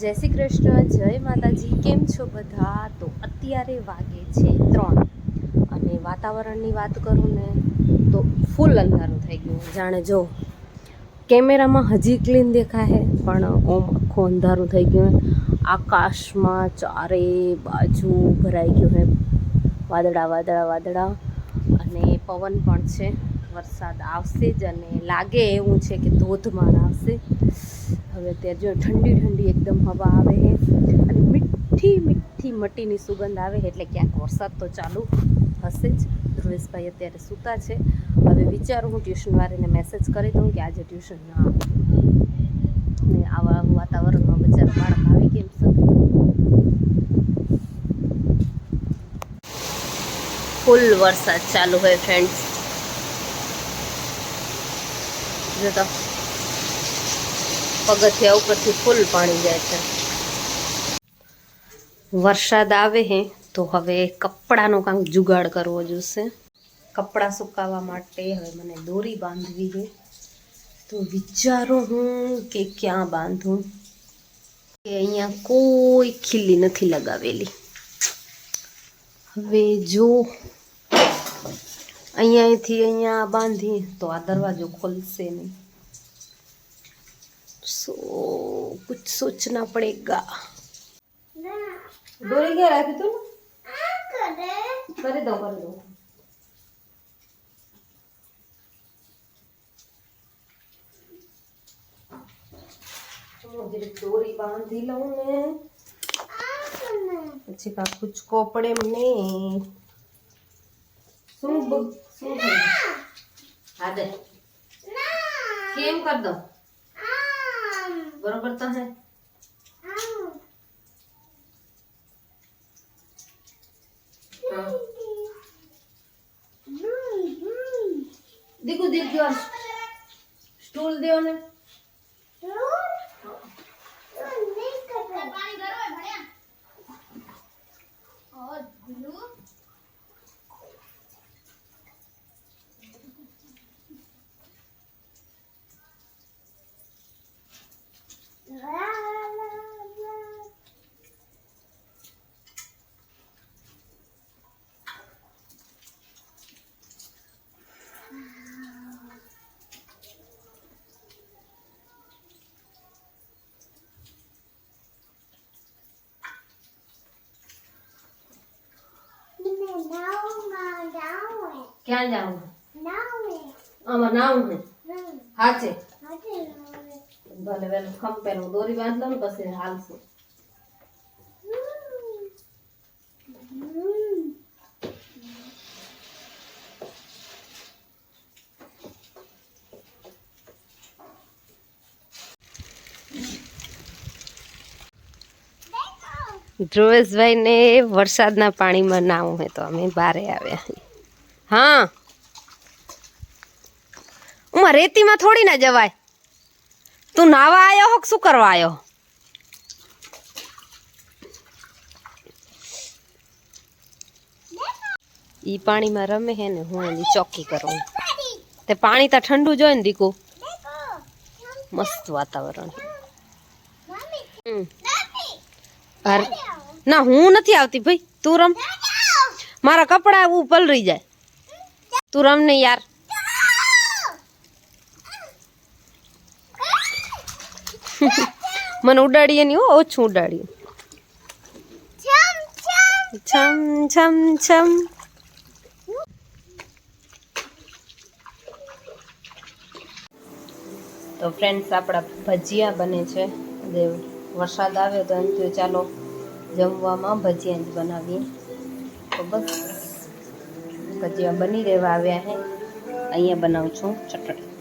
જય શ્રી કૃષ્ણ, જય માતાજી, કેમ છો બધા? તો અત્યારે વાગે છે ત્રણ. અને વાતાવરણની વાત કરું ને, તો ફૂલ અંધારું થઈ ગયું. જાણે જો, કેમેરામાં હજી ક્લીન દેખાય પણ ઓમ આખું અંધારું થઈ ગયું આકાશમાં ચારે બાજુ ભરાઈ ગયું હે. વાદળા વાદળા વાદળા. અને પવન પણ છે. વરસાદ આવશે જ અને લાગે એવું છે કે ધોધમાર આવશે. હવે અત્યારે જો ઠંડી ઠંડી એકદમ હવા આવે છે અને મીઠી મીઠી મટીની સુગંધ આવે એટલે ક્યાંક વરસાદ તો ચાલુ હશે જ. ધ્રુવેશભાઈ અત્યારે સૂતા છે. હવે વિચારું હું ટ્યુશનવાળીને મેસેજ કરી દઉં કે આજે ટ્યુશન ના આવે. આવા વાતાવરણમાં બચારા બાળક આવી કેમ શકે ફૂલ વરસાદ ચાલુ હોય ફ્રેન્ડ્સ જો તો પગથિયા ઉપરથી ફૂલ પાણી જાય છે. વરસાદ આવે હે, તો હવે કપડાનો કાંઈક જુગાડ કરવો જોશે. કપડાં સુકાવવા માટે હવે મને દોરી બાંધવી છે તો વિચારો હું કે ક્યાં બાંધું? કે અહીંયા કોઈ ખીલી નથી લગાવેલી. હવે જો, અહીંયાથી અહીંયા બાંધી તો આ દરવાજો ખોલશે નહીં. સો कुछ सोचना पड़ेगा डोरी क्या रखी तुम कर दो कर दो ચલો જરીક દોરી બાંધી લઉં ને પછી કા કૂચકો પડે એમ નહીં શું બ- શું થયું? હા દે કેમ કર દો બરોબર તો હે? હા. દીકુ દીકુ સ્ટૂલ દેવો ને ક્યાં જાવું આમાં નાવું ને હાચે? ભલે વેલ ખંપેલું દોરી બાંધ ને પછી હાલશું. ધ્રુવેશભાઈ ને વરસાદના પાણીમાં નાવું હોય તો અમે બારે આવ્યા હા. ઉમાં, રેતીમાં થોડી ના જવાય. તું નાવા આવ્યો હો શું કરવા આવ્યો ઈ પાણીમાં રમે હે ને, હું એની ચોકી કરું. તે પાણી તો ઠંડુ જોઈએ ને દીકુ. મસ્ત વાતાવરણ. ના, હું નથી આવતી ભાઈ. તું રમ. મારા કપડા એવું પલરી જાય. તું રમ ને યાર. મને ઉડાડીએ નહીં હો, ઓછું ઉડાડ્યું છમ છમ તો ફ્રેન્ડ્સ આપણા ભજીયા બને છે. વરસાદ આવ્યો તો એમ થયું, ચાલો જમવામાં ભજીયા જ બનાવીએ. તો બસ. ભજીયા બની રહેવા આવ્યા છે અહીંયા બનાવું છું ચટણી.